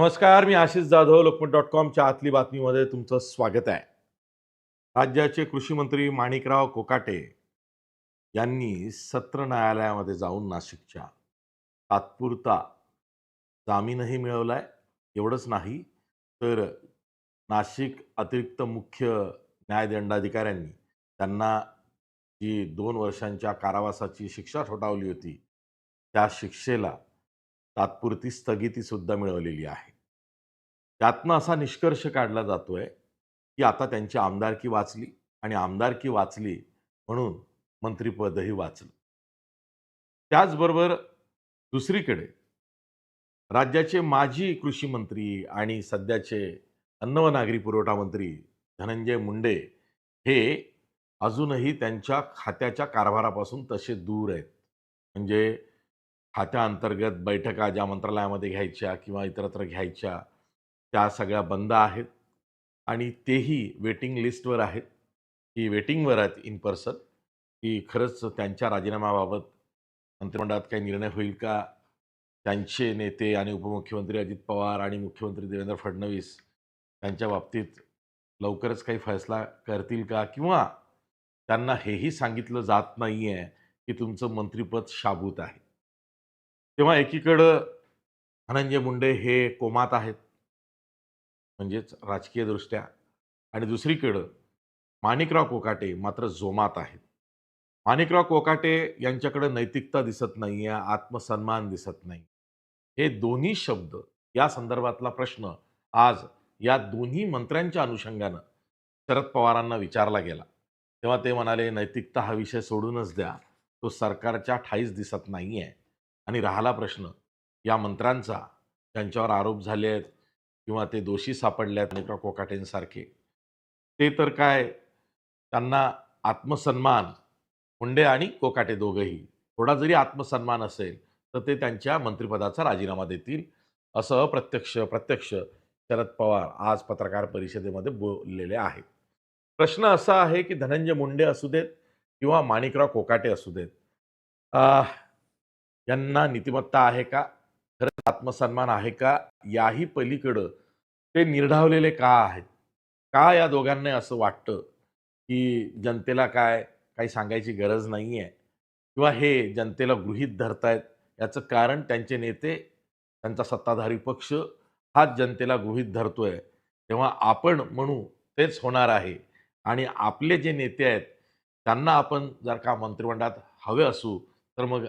नमस्कार मी आशिष जाधव लोकमत डॉट कॉमच्या आतली बातमीमध्ये तुमचं स्वागत आहे. राज्याचे कृषी मंत्री माणिकराव कोकाटे यांनी सत्र न्यायालयामध्ये जाऊन नाशिकच्या तात्पुरता जामीनही मिळवलाय. एवढंच नाही तर नाशिक अतिरिक्त मुख्य न्यायदंडाधिकाऱ्यांनी त्यांना जी दोन वर्षांच्या कारावासाची शिक्षा ठोठावली होती त्या शिक्षेला तात्पुरती स्थगिती सुद्धा मिळवलेली आहे. त्यातनं असा निष्कर्ष काढला जातोय की आता त्यांची आमदारकी वाचली आणि आमदारकी वाचली म्हणून मंत्रिपदही वाचलं. त्याचबरोबर दुसरीकडे राज्याचे माजी कृषी मंत्री आणि सध्याचे अन्न व नागरी पुरवठा मंत्री धनंजय मुंडे हे अजूनही त्यांच्या खात्याच्या कारभारापासून तसे दूर आहेत. म्हणजे खात्याअंतर्गत बैठका ज्या मंत्रालयामध्ये घ्यायच्या किंवा इतरत्र घ्यायच्या त्या सगळ्या बंद आहेत आणि तेही वेटिंग लिस्टवर आहेत. की वेटिंगवर आहेत इन पर्सन की खरंच त्यांच्या राजीनाम्याबाबत मंत्रिमंडळात काही निर्णय होईल का? त्यांचे नेते आणि उपमुख्यमंत्री अजित पवार आणि मुख्यमंत्री देवेंद्र फडणवीस त्यांच्या बाबतीत लवकरच काही फैसला करतील का? किंवा त्यांना हेही सांगितलं जात नाही आहे की तुमचं मंत्रिपद शाबूत आहे. तेव्हा एकीकडं धनंजय मुंडे हे कोमात आहेत. म्हणजेच राजकीयदृष्ट्या. आणि दुसरीकडं माणिकराव कोकाटे मात्र जोमात आहेत. माणिकराव कोकाटे यांच्याकडे नैतिकता दिसत नाही आहे आत्मसन्मान दिसत नाही. हे दोन्ही शब्द या संदर्भातला प्रश्न आज या दोन्ही मंत्र्यांच्या अनुषंगानं शरद पवारांना विचारला गेला. तेव्हा ते म्हणाले नैतिकता हा विषय सोडूनच द्या. तो सरकारच्या ठाईच दिसत नाही आहे आणि राहिला प्रश्न या मंत्र्यांचा त्यांच्यावर आरोप झाले आहेत किंवा ते दोषी सापडले आहेत कोकाटेंसारखे. ते तर काय त्यांना आत्मसन्मान मुंडे आणि कोकाटे दोघंही. थोडा जरी आत्मसन्मान असेल तर ते त्यांच्या मंत्रिपदाचा राजीनामा देतील असं अप्रत्यक्ष प्रत्यक्ष शरद पवार आज पत्रकार परिषदेमध्ये बोललेले आहेत. प्रश्न असा आहे की धनंजय मुंडे असू देत किंवा माणिकराव कोकाटे असू देत यांना नीतिमत्ता आहे का? खरंच आत्मसन्मान आहे का? याही पलीकडं ते निर्ढावलेले का आहेत? का या दोघांना असं वाटतं की जनतेला काय काही सांगायची गरज नाही आहे किंवा हे जनतेला गृहीत धरतायत याचं कारण त्यांचे नेते त्यांचा सत्ताधारी पक्ष हाच जनतेला गृहीत धरतोय. तेव्हा आपण म्हणू तेच होणार आहे. आणि आपले जे नेते आहेत त्यांना आपण जर का मंत्रिमंडळात हवे असू तर मग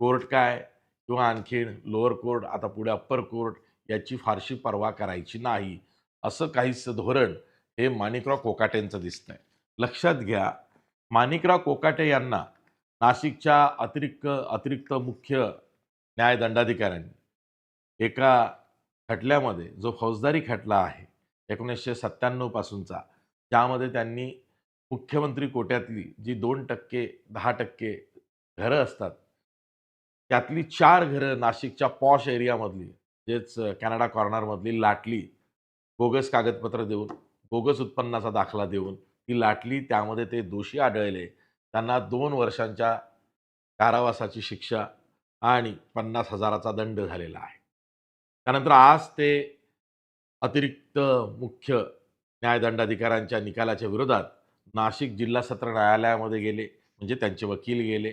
कोर्ट काय किंवा आणखीन लोअर कोर्ट आता पुढे अप्पर कोर्ट याची फारशी पर्वा करायची नाही. असं काहीच धोरण हे माणिकराव कोकाटेंचं दिसतंय. लक्षात घ्या माणिकराव कोकाटे यांना नाशिकच्या अतिरिक्त अतिरिक्त मुख्य न्यायदंडाधिकाऱ्यांनी एका खटल्यामध्ये जो फौजदारी खटला आहे एकोणीसशे सत्त्याण्णव पासूनचा त्यामध्ये त्यांनी मुख्यमंत्री कोट्यातली जी दोन टक्के दहा टक्के घरं असतात त्यातली चार घरं नाशिकच्या पॉश एरियामधली जेच कॅनडा कॉर्नरमधली लाटली बोगस कागदपत्र देऊन बोगस उत्पन्नाचा दाखला देऊन ती लाटली त्यामध्ये ते दोषी आढळले. त्यांना दोन वर्षांच्या कारावासाची शिक्षा आणि पन्नास हजाराचा दंड झालेला आहे. त्यानंतर आज ते अतिरिक्त मुख्य न्यायदंडाधिकाऱ्यांच्या निकालाच्या विरोधात नाशिक जिल्हा सत्र न्यायालयामध्ये गेले म्हणजे त्यांचे वकील गेले.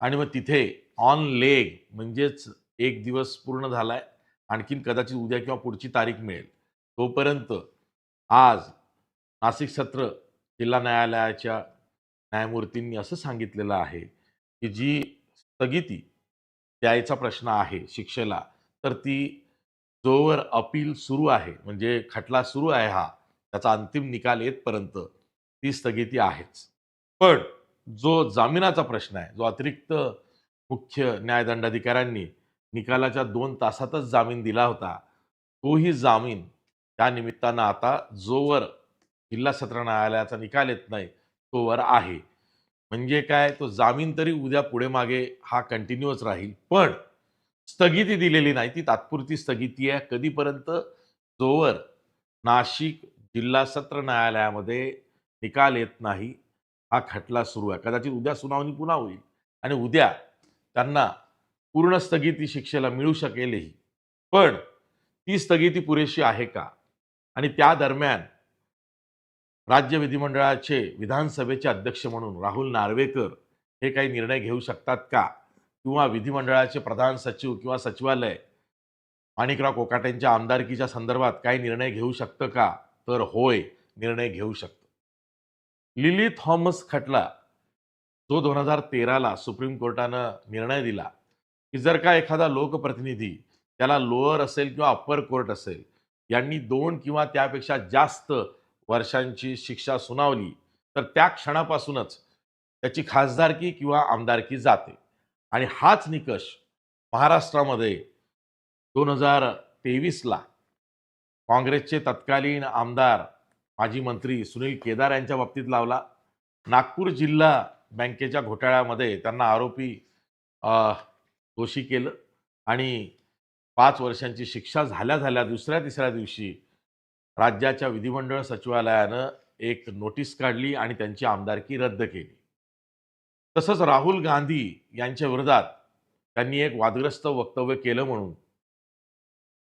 आणि मग तिथे ऑन लेग म्हणजेच एक दिवस पूर्ण झालाय आणखीन कदाचित उद्या किंवा पुढची तारीख मिळेल. तोपर्यंत आज नाशिक सत्र जिल्हा न्यायालयाच्या न्यायमूर्तींनी असं सांगितलेलं आहे की जी स्थगिती द्यायचा प्रश्न आहे शिक्षेला तर ती जोवर अपील सुरू आहे म्हणजे खटला सुरू आहे हा त्याचा अंतिम निकाल येतपर्यंत ती स्थगिती आहेच. पण जो जामिनाचा प्रश्न आहे जो अतिरिक्त मुख्य न्यायदंडाधिकाऱ्यांनी निकालाच्या दोन तासातच जामीन दिला होता तोही जामीन त्या निमित्तानं आता जोवर जिल्हा सत्र न्यायालयाचा निकाल येत नाही तोवर आहे. म्हणजे काय? तो जामीन तरी उद्या पुढे मागे हा कंटिन्यूअच राहील. पण स्थगिती दिलेली नाही ती तात्पुरती स्थगिती आहे. कधीपर्यंत? जोवर नाशिक जिल्हा सत्र न्यायालयामध्ये निकाल येत नाही हा खटला सुरू आहे. कदाचित उद्या सुनावणी पुन्हा होईल. आणि उद्या त्यांना पूर्ण स्थगिती शिक्षेला मिळू शकेलही. पण ती स्थगिती पुरेशी आहे का? आणि त्या दरम्यान राज्य विधिमंडळाचे विधानसभेचे अध्यक्ष म्हणून राहुल नार्वेकर हे काही निर्णय घेऊ शकतात का? किंवा विधिमंडळाचे प्रधान सचिव किंवा सचिवालय माणिकराव कोकाटेंच्या आमदारकीच्या संदर्भात काही निर्णय घेऊ शकतं का? तर होय निर्णय घेऊ शकतं. लिली थॉमस खटला जो दोन हजार तेराला सुप्रीम कोर्टानं निर्णय दिला की जर का एखादा लोकप्रतिनिधी त्याला लोअर असेल किंवा अप्पर कोर्ट असेल यांनी दोन किंवा त्यापेक्षा जास्त वर्षांची शिक्षा सुनावली तर त्या क्षणापासूनच त्याची खासदारकी किंवा आमदारकी जाते. आणि हाच निकष महाराष्ट्रामध्ये दोन हजार तेवीसला काँग्रेसचे तत्कालीन आमदार माजी मंत्री सुनील केदार यांच्या बाबतीत लावला. नागपूर जिल्हा बँकेच्या घोटाळ्यामध्ये त्यांना आरोपी दोषी केलं आणि पाच वर्षांची शिक्षा झाल्या झाल्या दुसऱ्या तिसऱ्या दिवशी राज्याच्या विधिमंडळ सचिवालयानं एक नोटीस काढली आणि त्यांची आमदारकी रद्द केली. तसंच राहुल गांधी यांच्या विरोधात त्यांनी एक वादग्रस्त वक्तव्य केलं म्हणून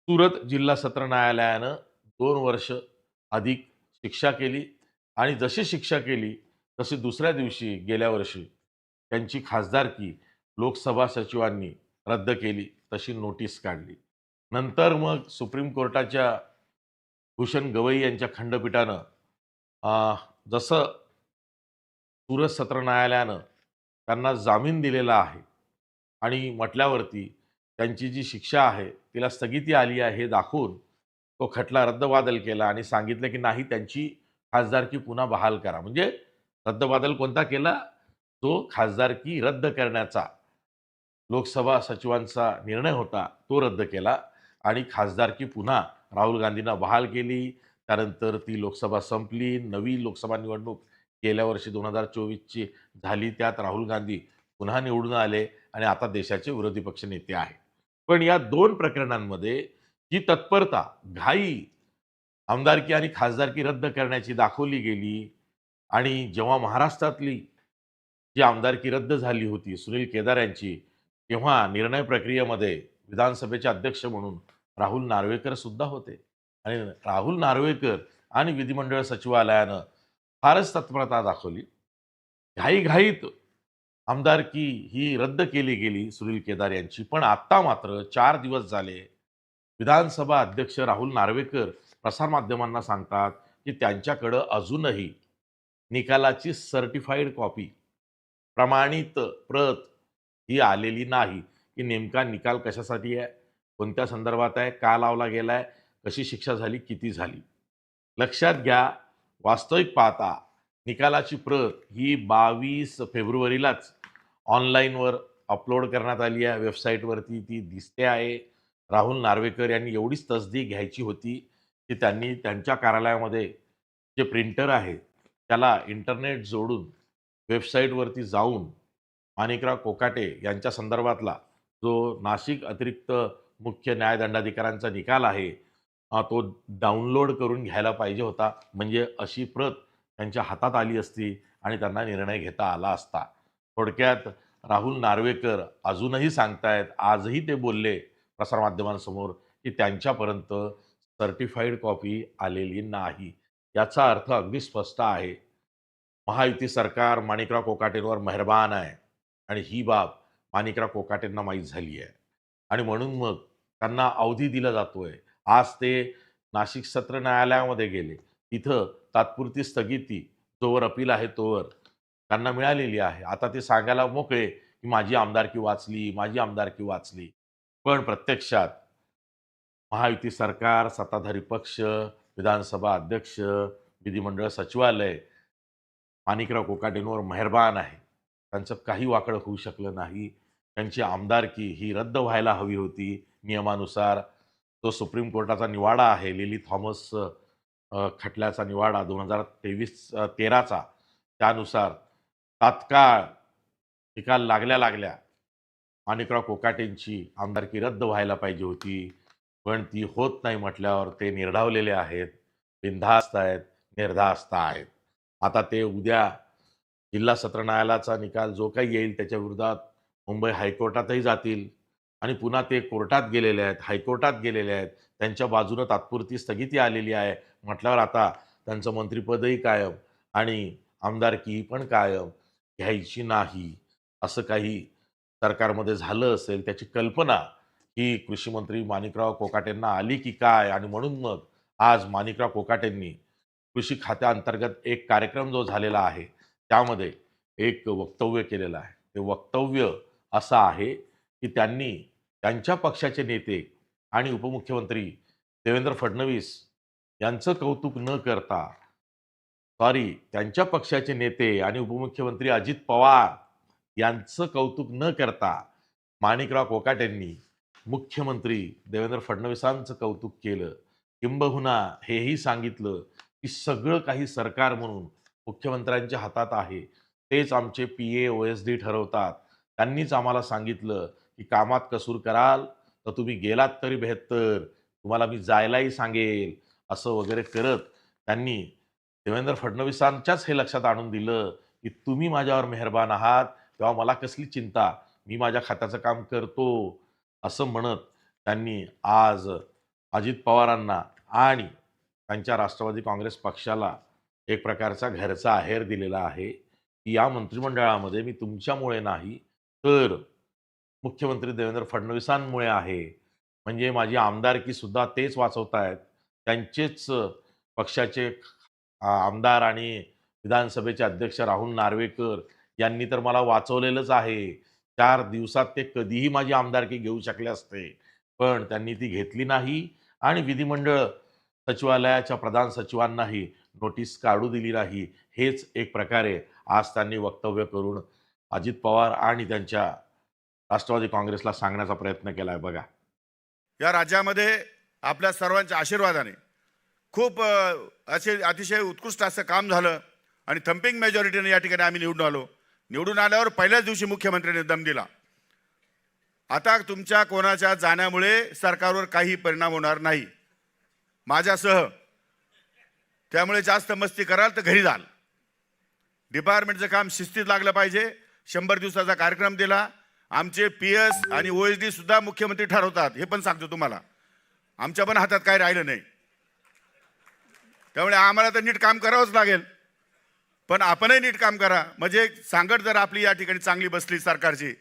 सुरत जिल्हा सत्र न्यायालयानं दोन वर्ष अधिक शिक्षा केली आणि जशी शिक्षा केली तशी दुसऱ्या दिवशी गेल्या वर्षी त्यांची खासदारकी लोकसभा सचिवांनी रद्द केली तशी नोटीस काढली. नंतर मग सुप्रीम कोर्टाच्या भूषण गवई यांच्या खंडपीठानं जसं सुरत सत्र न्यायालयानं त्यांना जामीन दिलेला आहे आणि म्हटल्यावरती त्यांची जी शिक्षा आहे तिला स्थगिती आली आहे हे दाखवून तो खटला रद्दबादल केला आणि सांगितलं की नाही त्यांची खासदारकी पुन्हा बहाल करा. म्हणजे रद्दबादल कोणता केला? तो खासदारकी रद्द करण्याचा. लोकसभा सचिवांचा निर्णय होता तो रद्द केला आणि खासदारकी पुन्हा राहुल गांधींना बहाल केली. त्यानंतर ती लोकसभा संपली. नवी लोकसभा निवडणूक गेल्या वर्षी दोन हजार चोवीसची झाली. त्यात राहुल गांधी पुन्हा निवडून आले आणि आता देशाचे विरोधी पक्ष नेते आहेत. पण या दोन प्रकरणांमध्ये जी तत्परता घाई आमदारकी आणि खासदारकी रद्द करण्याची दाखवली गेली आणि जेव्हा महाराष्ट्रातली जी आमदारकी रद्द झाली होती सुनील केदार यांची तेव्हा निर्णय प्रक्रियेमध्ये विधानसभेचे अध्यक्ष म्हणून राहुल नार्वेकर सुद्धा होते. आणि राहुल नार्वेकर आणि विधिमंडळ सचिवालयानं फारच तत्परता दाखवली. घाईघाईत आमदारकी ही रद्द केली गेली सुनील केदार यांची. पण आत्ता मात्र चार दिवस झाले विधानसभा अध्यक्ष राहुल नार्वेकर प्रसारमाध्यमांना सांगतात की त्यांच्याकडं अजूनही निकालाची सर्टिफाईड कॉपी प्रमाणित प्रत ही आलेली नाही. की नेमका निकाल कशासाठी आहे? कोणत्या संदर्भात आहे? का लावला गेला आहे कशी शिक्षा झाली? किती झाली? लक्षात घ्या वास्तविक पाहता निकालाची प्रत ही बावीस फेब्रुवारीलाच ऑनलाईनवर अपलोड करण्यात आली आहे. वेबसाईटवरती ती दिसते आहे. राहुल नार्वेकर यांनी एवढीच तसदी घ्यायची होती की त्यांनी त्यांच्या कार्यालयामध्ये जे प्रिंटर आहे त्याला इंटरनेट जोडून वेबसाईटवरती जाऊन माणिकराव कोकाटे यांच्या संदर्भातला जो नाशिक अतिरिक्त मुख्य न्यायदंडाधिकाऱ्यांचा निकाल आहे तो डाउनलोड करून घ्यायला पाहिजे होता. म्हणजे अशी प्रत त्यांच्या हातात आली असती आणि त्यांना निर्णय घेता आला असता. थोडक्यात राहुल नार्वेकर अजूनही सांगतायत आजही ते बोलले प्रसारमाध्यमांसमोर की त्यांच्यापर्यंत सर्टिफाईड कॉपी आलेली नाही. याचा अर्थ अगदी स्पष्ट आहे. महायुती सरकार माणिकराव कोकाटेंवर मेहरबान आहे. आणि ही बाब माणिकराव कोकाटेंना माहीत झाली आहे. आणि म्हणून मग त्यांना अवधी दिला जातोय. आज ते नाशिक सत्र न्यायालयामध्ये गेले. तिथं तात्पुरती स्थगिती जोवर अपील आहे तोवर त्यांना मिळालेली आहे. आता ते सांगायला मोकळे की माझी आमदारकी वाचली माझी आमदारकी वाचली. पण प्रत्यक्षात महायुती सरकार सत्ताधारी पक्ष विधानसभा अध्यक्ष विधिमंडळ सचिवालय माणिकराव कोकाटेंवर मेहरबान आहे. त्यांचं काही वाकडं होऊ शकलं नाही. त्यांची आमदारकी ही रद्द व्हायला हवी होती. नियमानुसार तो सुप्रीम कोर्टाचा निवाडा आहे. लिली थॉमस खटल्याचा निवाडा दोन हजार तेवीस तेराचा. त्यानुसार तात्काळ निकाल लागल्या लागल्या माणिकराव कोकाटेंची आमदारकी रद्द व्हायला पाहिजे होती. पण ती होत नाही म्हटल्यावर ते निर्ढावलेले आहेत. बिनधास्त आहेत निर्धास्त आहेत. आता ते उद्या जिल्हा सत्र न्यायालयाचा निकाल जो काही येईल त्याच्या विरोधात मुंबई हायकोर्टातही जातील. आणि पुन्हा ते कोर्टात गेलेले आहेत हायकोर्टात गेलेले आहेत. त्यांच्या बाजूनं तात्पुरती स्थगिती आलेली आहे. म्हटल्यावर आता त्यांचं मंत्रिपदही कायम आणि आमदारकी पण कायम घ्यायची नाही असं काही सरकारमध्ये झालं असेल त्याची कल्पना ही कृषी मंत्री माणिकराव कोकाटेंना आली की काय? आणि म्हणून मग आज माणिकराव कोकाटेंनी कृषी खात्याअंतर्गत एक कार्यक्रम जो झालेला आहे त्यामध्ये एक वक्तव्य केलेलं आहे. ते वक्तव्य असं आहे की त्यांनी त्यांच्या पक्षाचे नेते आणि उपमुख्यमंत्री देवेंद्र फडणवीस यांचं कौतुक न करता सॉरी त्यांच्या पक्षाचे नेते आणि उपमुख्यमंत्री अजित पवार यांचं कौतुक न करता माणिकराव कोकाटेंनी मुख्यमंत्री देवेंद्र फडणवीसांचं कौतुक केलं. किंबहुना हेही सांगितलं की सगळं काही सरकार म्हणून मुख्यमंत्र्यांच्या हातात आहे. तेच आमचे P A O S D ठरवतात. त्यांनीच आम्हाला सांगितलं की कामात कसूर कराल तर तुम्ही गेलात तरी बेहत्तर तुम्हाला मी जायलाही सांगेल असं वगैरे करत त्यांनी देवेंद्र फडणवीसांच्याच हे लक्षात आणून दिलं की तुम्ही माझ्यावर मेहरबान आहात तेव्हा मला कसली चिंता? मी माझ्या खात्याचं काम करतो असं म्हणत त्यांनी आज अजित पवारांना आणि त्यांच्या राष्ट्रवादी काँग्रेस पक्षाला एक प्रकारचा घरचा आहेर दिलेला आहे की या मंत्रिमंडळामध्ये मी तुमच्यामुळे नाही तर मुख्यमंत्री देवेंद्र फडणवीसांमुळे आहे. म्हणजे माझी आमदारकी सुद्धा तेच वाचवतायत. त्यांचेच पक्षाचे आमदार आणि विधानसभेचे अध्यक्ष राहुल नार्वेकर यांनी तर मला वाचवलेलंच आहे. चार दिवसात ते कधीही माझी आमदारकी घेऊ शकले असते. पण त्यांनी ती घेतली नाही आणि विधिमंडळ सचिवालयाच्या प्रधान सचिवांनाही नोटीस काढू दिली नाही. हेच एक प्रकारे आज त्यांनी वक्तव्य करून अजित पवार आणि त्यांच्या राष्ट्रवादी काँग्रेसला सांगण्याचा प्रयत्न केला आहे बघा. या राज्यामध्ये आपल्या सर्वांच्या आशीर्वादाने खूप असे अतिशय उत्कृष्ट असं काम झालं आणि थम्पिंग मेजॉरिटीने या ठिकाणी आम्ही निवडून आलो. निवडून आल्यावर पहिल्याच दिवशी मुख्यमंत्र्यांनी दम दिला. आता तुमच्या कोणाच्या जाण्यामुळे सरकारवर काही परिणाम होणार नाही. माझ्यासह त्यामुळे जास्त मस्ती कराल तर घरी जाल. डिपार्टमेंटचं काम शिस्तीत लागलं पाहिजे. शंभर दिवसाचा कार्यक्रम दिला. आमचे पी एस आणि ओ एस डी सुद्धा मुख्यमंत्री ठरवतात हे पण सांगतो तुम्हाला. आमच्या पण हातात काय राहिलं नाही. त्यामुळे आम्हाला तर नीट काम करावंच लागेल. पण आपणही नीट काम करा. म्हणजे सांगड जर आपली या ठिकाणी चांगली बसली सरकारची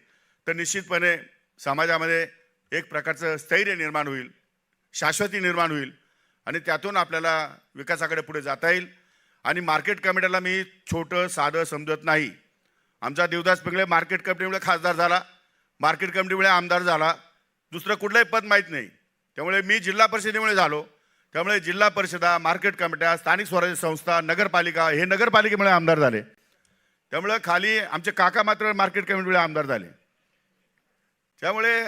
तर निश्चितपणे समाजामध्ये एक प्रकारचं स्थैर्य निर्माण होईल शाश्वती निर्माण होईल आणि त्यातून आपल्याला विकासाकडे पुढे जाता येईल. आणि मार्केट कमिटीला मी छोटं साधं समजत नाही. आमचा देवदास पिंगळे मार्केट कमिटीमुळे खासदार झाला. मार्केट कमिटीमुळे आमदार झाला. दुसरं कुठलंही पद माहीत नाही. त्यामुळे मी जिल्हा परिषदेमुळे झालो. त्यामुळे जिल्हा परिषदा मार्केट कमिट्या स्थानिक स्वराज्य संस्था नगरपालिका हे नगरपालिकेमुळे आमदार झाले. त्यामुळे खाली आमचे काका मात्र मार्केट कमिटीमुळे आमदार झाले. त्यामुळे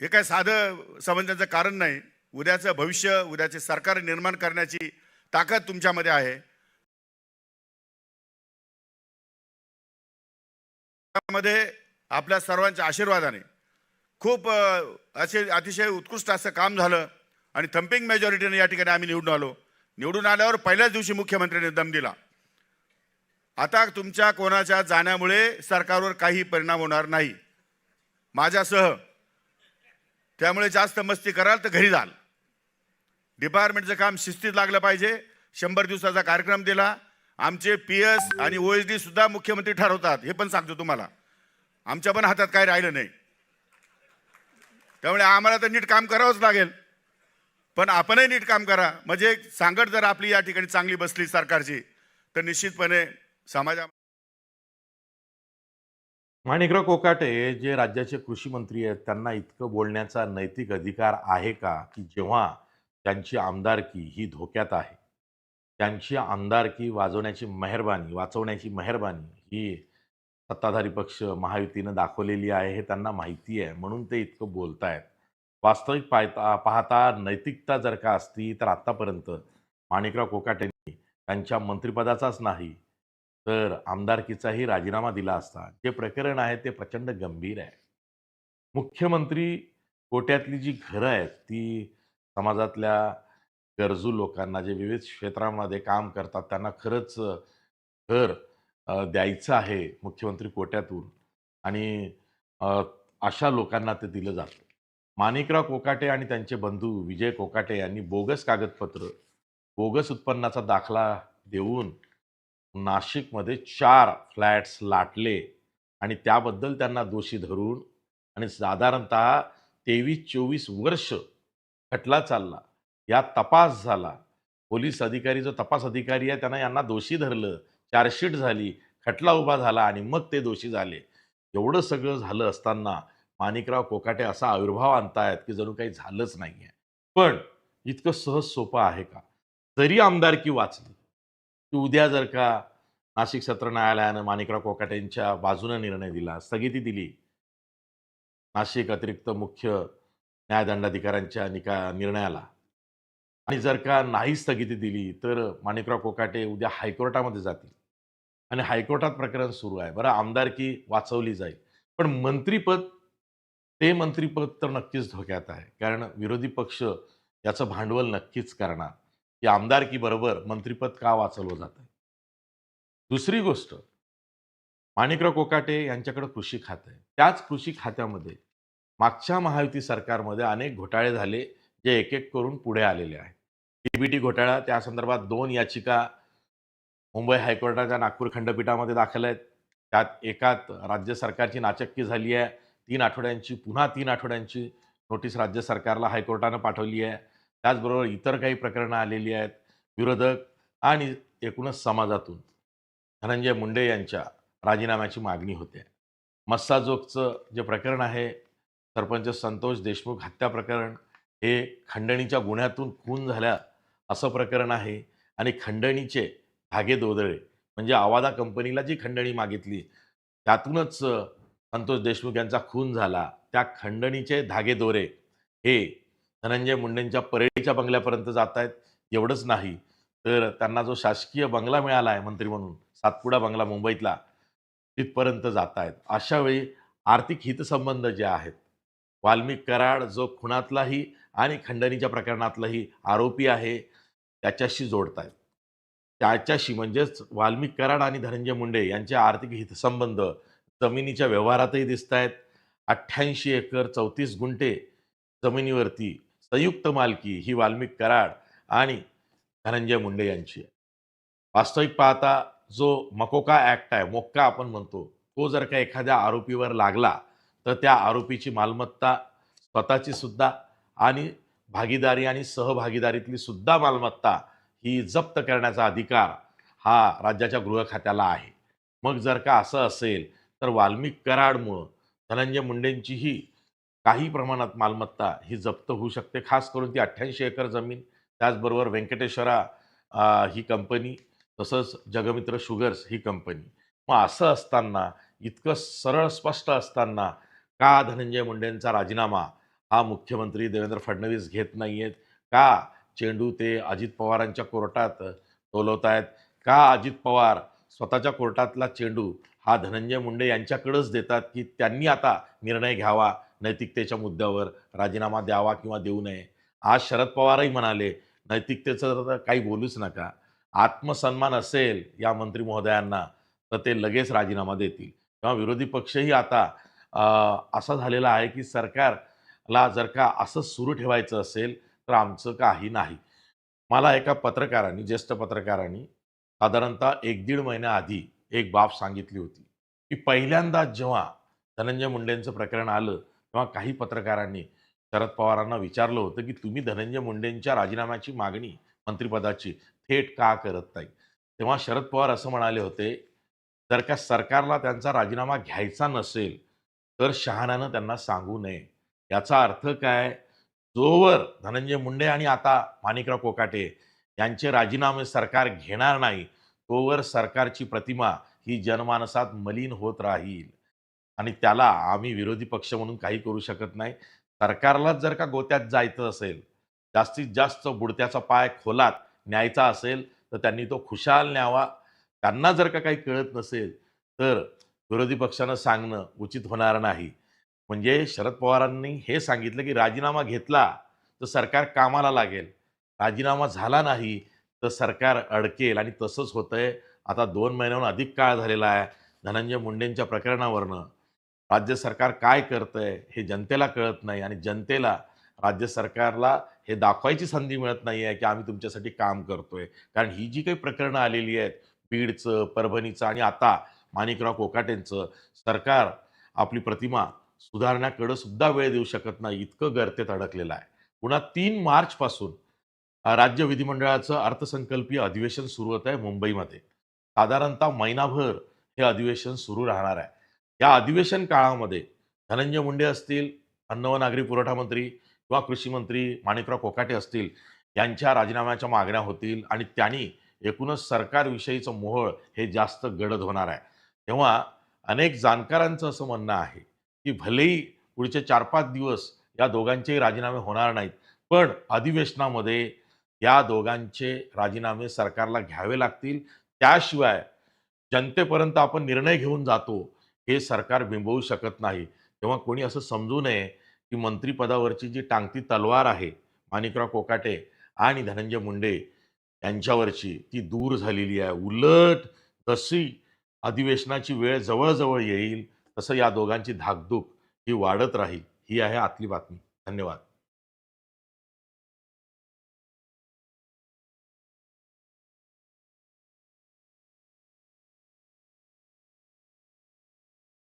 हे काय साधं समजण्याचं कारण नाही. उद्याचं भविष्य उद्याचे सरकार निर्माण करण्याची ताकद तुमच्यामध्ये आहे. मध्ये आपल्या सर्वांच्या आशीर्वादाने खूप असे अतिशय उत्कृष्ट असं काम झालं. आणि थम्पिंग मेजॉरिटीने या ठिकाणी आम्ही निवडून आलो. निवडून आल्यावर पहिल्याच दिवशी मुख्यमंत्र्यांनी दम दिला. आता तुमच्या कोणाच्या जाण्यामुळे सरकारवर काही परिणाम होणार नाही. माझ्यासह. त्यामुळे जास्त मस्ती कराल तर घरी जाल. डिपार्टमेंटचं काम शिस्तीत लागलं पाहिजे. शंभर दिवसाचा कार्यक्रम दिला. आमचे पी एस आणि ओ एस डी सुद्धा मुख्यमंत्री ठरवतात. हे पण सांगतो तुम्हाला. आमच्या पण हातात काय राहिलं नाही. त्यामुळे आम्हाला तर नीट काम करावंच लागेल. पण आपणही नीट काम करा. म्हणजे सांगड जर आपली या ठिकाणी चांगली बसली सरकारची तर निश्चितपणे समाजा माणिकराव कोकाटे जे राज्याचे कृषी मंत्री आहेत त्यांना इतकं बोलण्याचा नैतिक अधिकार आहे का? की जेव्हा त्यांची आमदारकी ही धोक्यात आहे त्यांची आमदारकी वाजवण्याची मेहरबानी वाचवण्याची मेहरबानी ही सत्ताधारी पक्ष महायुतीनं दाखवलेली आहे हे त्यांना माहिती आहे. म्हणून ते इतकं बोलतायत. वास्तविक पाहता पाहता नैतिकता जर का असती तर आत्तापर्यंत माणिकराव कोकाटेंनी त्यांच्या मंत्रिपदाचाच नाही तर आमदारकीचाही राजीनामा दिला असता. जे प्रकरण आहे ते प्रचंड गंभीर आहे. मुख्यमंत्री कोट्यातली जी घरं आहेत ती समाजातल्या गरजू लोकांना जे विविध क्षेत्रामध्ये काम करतात त्यांना खरंच घर द्यायचं आहे मुख्यमंत्री कोट्यातून. आणि अशा लोकांना ते दिलं जातं. माणिकराव कोकाटे आणि त्यांचे बंधू विजय कोकाटे यांनी बोगस कागदपत्र बोगस उत्पन्नाचा दाखला देऊन नाशिकमध्ये चार फ्लॅट्स लाटले आणि त्याबद्दल त्यांना दोषी धरून आणि साधारणतः तेवीस चोवीस वर्ष खटला चालला. या तपास झाला. पोलीस अधिकारी जो तपास अधिकारी आहे त्यांना यांना दोषी धरलं. चार्जशीट झाली खटला उभा झाला आणि मग ते दोषी झाले. एवढं सगळं झालं असताना माणिकराव कोकाटे असा आविर्भाव आणतायत की जणू काही झालंच नाही आहे पण इतकं सहज सोपं आहे का? जरी आमदारकी वाचली की उद्या जर का नाशिक सत्र न्यायालयानं माणिकराव कोकाटेंच्या बाजूने निर्णय दिला स्थगिती दिली नाशिक अतिरिक्त मुख्य न्यायदंडाधिकाऱ्यांच्या निका निर्णयाला आणि जर का नाही स्थगिती दिली तर माणिकराव कोकाटे उद्या हायकोर्टामध्ये जातील. आणि हायकोर्टात प्रकरण सुरू आहे. बरं आमदारकी वाचवली जाईल. पण मंत्रीपद ते मंत्रीपद तर नक्कीच धोक्यात आहे. कारण विरोधी पक्ष याचं भांडवल नक्कीच करणार. की आमदारकीबरोबर मंत्रीपद का वाचवलं जात आहे? दुसरी गोष्ट माणिकराव कोकाटे यांच्याकडे कृषी खातं आहे. त्याच कृषी खात्यामध्ये मागच्या महायुती सरकारमध्ये अनेक घोटाळे झाले जे एक एक करून पुढे आलेले आहेत. डीबीटी घोटाळा त्या संदर्भात दोन याचिका मुंबई हायकोर्टाच्या नागपूर खंडपीठामध्ये दाखल आहेत. त्यात एकात राज्य सरकारची नाचक्की झाली आहे. तीन आठवड्यांची पुन्हा तीन आठवड्यांची नोटीस राज्य सरकारला हायकोर्टानं पाठवली आहे. त्याचबरोबर इतर काही प्रकरणं आलेली आहेत. विरोधक आणि एकूणच समाजातून धनंजय मुंडे यांच्या राजीनाम्याची मागणी होते. मस्साजोगचं जे प्रकरण आहे सरपंच संतोष देशमुख हत्या प्रकरण हे खंडणीच्या गुन्ह्यातून खून झाल्या असं प्रकरण आहे. आणि खंडणीचे धागे दोदळे म्हणजे आवादा कंपनीला जी खंडणी मागितली त्यातूनच संतोष देशमुख यांचा खून झाला. त्या खंडणीचे धागे दोरे हे धनंजय मुंडेंच्या परेडीच्या बंगल्यापर्यंत जात आहेत एवढंच नाही तर त्यांना जो शासकीय बंगला मिळाला आहे मंत्री म्हणून सातपुडा बंगला मुंबईतला तिथपर्यंत जात आहेत अशावेळी आर्थिक हितसंबंध जे आहेत वाल्मिक कराड जो खुणातलाही आणि खंडणीच्या प्रकरणातलाही आरोपी आहे त्याच्याशी जोडतायत. त्याच्याशी म्हणजेच वाल्मिक कराड आणि धनंजय मुंडे यांचे आर्थिक हितसंबंध जमिनीच्या व्यवहारातही दिसत आहेत अठ्ठ्याऐंशी एकर चौतीस गुंठे जमिनीवरती संयुक्त मालकी ही वाल्मिक कराड आणि धनंजय मुंडे यांची आहे. वास्तविक पाहता जो मकोका ॲक्ट आहे मोक्का आपण म्हणतो तो जर का एखाद्या आरोपीवर लागला तर त्या आरोपीची मालमत्ता स्वतःची सुद्धा आणि भागीदारी आणि सहभागीदारीतली सुद्धा मालमत्ता ही जप्त करण्याचा अधिकार हा राज्याच्या गृह खात्याला आहे. मग जर का असं असेल तर वाल्मिक कराडमुळं धनंजय मुंडेंचीही काही प्रमाणात मालमत्ता ही जप्त होऊ शकते खास करून ती अठ्ठ्याऐंशी एकर जमीन. त्याचबरोबर व्यंकटेश्वरा ही कंपनी तसंच जगमित्र शुगर्स ही कंपनी. मग असं असताना इतकं सरळ स्पष्ट असताना का धनंजय मुंडेंचा राजीनामा हा मुख्यमंत्री देवेंद्र फडणवीस घेत नाही आहेत का चेंडू ते अजित पवारांच्या कोर्टात टोलवत आहेत का अजित पवार स्वतःच्या कोर्टातला चेंडू हा धनंजय मुंडे यांच्याकडंच देतात की त्यांनी आता निर्णय घ्यावा नैतिकतेच्या मुद्द्यावर राजीनामा द्यावा किंवा देऊ नये. आज शरद पवारही म्हणाले नैतिकतेचं तर काही बोलूच नका. आत्मसन्मान असेल या मंत्री महोदयांना तर ते लगेच राजीनामा देतील. किंवा विरोधी पक्षही आता असा झालेला आहे की सरकारला जर का असं सुरू ठेवायचं असेल तर आमचं काही नाही. मला एका पत्रकारांनी ज्येष्ठ पत्रकारांनी साधारणतः एक दीड महिन्याआधी एक बाब सांगितली होती की पहिल्यांदा जेव्हा धनंजय मुंडेंचं प्रकरण आलं तेव्हा काही पत्रकारांनी शरद पवारांना विचारलं होतं की तुम्ही धनंजय मुंडेंच्या राजीनाम्याची मागणी मंत्रिपदाची थेट का करत नाही? तेव्हा शरद पवार असं म्हणाले होते जर का सरकारला त्यांचा राजीनामा घ्यायचा नसेल तर शहाण्यानं त्यांना सांगू नये. याचा अर्थ काय? जोवर धनंजय मुंडे आणि आता माणिकराव कोकाटे यांचे राजीनामे सरकार घेणार नाही तोवर सरकारची प्रतिमा ही जनमानसात मलिन होत राहील. आणि त्याला आम्ही विरोधी पक्ष म्हणून काही करू शकत नाही. सरकारलाच जर का गोत्यात जायचं असेल जास्तीत जास्त बुडत्याचा पाय खोलात न्यायचा असेल तर त्यांनी तो खुशाल न्यावा. त्यांना जर का काही कळत नसेल तर विरोधी पक्षानं सांगणं उचित होणार नाही. म्हणजे शरद पवारांनी हे सांगितलं की राजीनामा घेतला तर सरकार कामाला लागेल. राजीनामा झाला नाही तर सरकार अडकेल आणि तसंच होतंय. आता दोन महिन्याहून अधिक काळ झालेला आहे. धनंजय मुंडेंच्या प्रकरणावरनं राज्य सरकार काय करतंय हे जनतेला कळत नाही आणि जनतेला राज्य सरकारला हे दाखवायची संधी मिळत नाही आहे की आम्ही तुमच्यासाठी काम करतोय. कारण ही जी काही प्रकरणं आलेली आहेत बीडचं परभणीचं आणि आता माणिकराव कोकाटेंचं सरकार आपली प्रतिमा सुधारण्याकडं सुद्धा वेळ देऊ शकत नाही. इतकं गर्तेत अडकलेलं आहे. पुन्हा तीन मार्चपासून राज्य विधिमंडळाचं अर्थसंकल्पीय अधिवेशन सुरू होत आहे मुंबईमध्ये. साधारणतः महिनाभर हे अधिवेशन सुरू राहणार आहे. या अधिवेशन काळामध्ये धनंजय मुंडे असतील अन्न व नागरी पुरवठा मंत्री किंवा कृषी मंत्री माणिकराव कोकाटे असतील यांच्या राजीनाम्याच्या मागण्या होतील आणि त्यांनी एकूणच सरकारविषयीचं मोहळ हे जास्त गडद होणार आहे. तेव्हा अनेक जाणकारांचं असं म्हणणं आहे की भलेही पुढचे चार पाच दिवस या दोघांचेही राजीनामे होणार नाहीत पण अधिवेशनामध्ये या दोघांचे राजीनामे सरकारला घ्यावे लागतील. त्याशिवाय जनतेपर्यंत आपण निर्णय घेऊन जातो हे सरकार बिंबवू शकत नाही. तेव्हा कोणी असं समजू नये की मंत्रिपदावरची जी टांगती तलवार आहे माणिकराव कोकाटे आणि धनंजय मुंडे यांच्यावरची ती दूर झालेली आहे. उलट जशी अधिवेशनाची वेळ जवळजवळ येईल तसं या दोघांची धाकधूक ही वाढत राहील. ही आहे आतली बातमी. धन्यवाद.